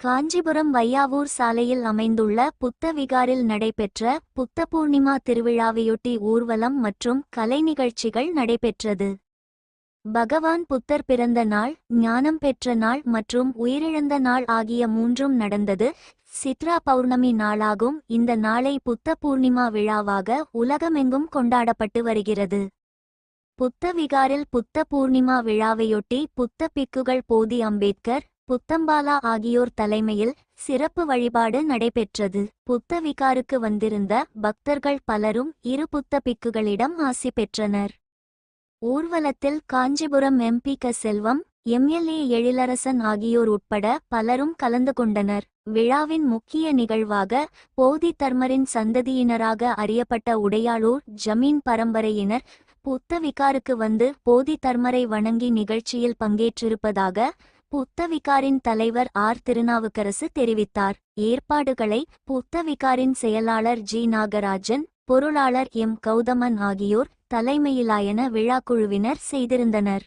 காஞ்சிபுரம் வையாவூர் சாலையில் அமைந்துள்ள புத்த விகாரில் நடைபெற்ற புத்த பூர்ணிமா திருவிழாவையொட்டி ஊர்வலம் மற்றும் கலை நிகழ்ச்சிகள் நடைபெற்றது. பகவான் புத்தர் பிறந்த நாள் ஞானம் பெற்ற நாள் மற்றும் உயிரிழந்த நாள் ஆகிய மூன்றும் நடந்தது. சித்ரா பௌர்ணமி நாளாகும். இந்த நாளை புத்த பூர்ணிமா விழாவாக உலகமெங்கும் கொண்டாடப்பட்டு வருகிறது. புத்த விகாரில் புத்த பூர்ணிமா விழாவையொட்டி புத்த பிக்குகள் போதி அம்பேத்கர் புத்தம்பாலா ஆகியோர் தலைமையில் சிறப்பு வழிபாடு நடைபெற்றது. புத்த விகாருக்கு வந்திருந்த பக்தர்கள் பலரும் இரு புத்த பிக்குகளிடம் ஆசி பெற்றனர். ஊர்வலத்தில் காஞ்சிபுரம் எம்பி க செல்வம் எம்எல்ஏ எழிலரசன் ஆகியோர் உட்பட பலரும் கலந்து கொண்டனர். விழாவின் முக்கிய நிகழ்வாக போதி தர்மரின் சந்ததியினராக அறியப்பட்ட உடையாளூர் ஜமீன் பரம்பரையினர் புத்த விகாருக்கு வந்து போதி தர்மரை வணங்கி நிகழ்ச்சியில் பங்கேற்றிருப்பதாக புத்த விகாரின் தலைவர் ஆர். திருநாவுக்கரசு தெரிவித்தார். ஏற்பாடுகளை புத்த விகாரின் செயலாளர் ஜி. நாகராஜன் பொருளாளர் எம். கௌதமன் ஆகியோர் தலைமையிலாயன விழாக்குழுவினர் செய்திருந்தனர்.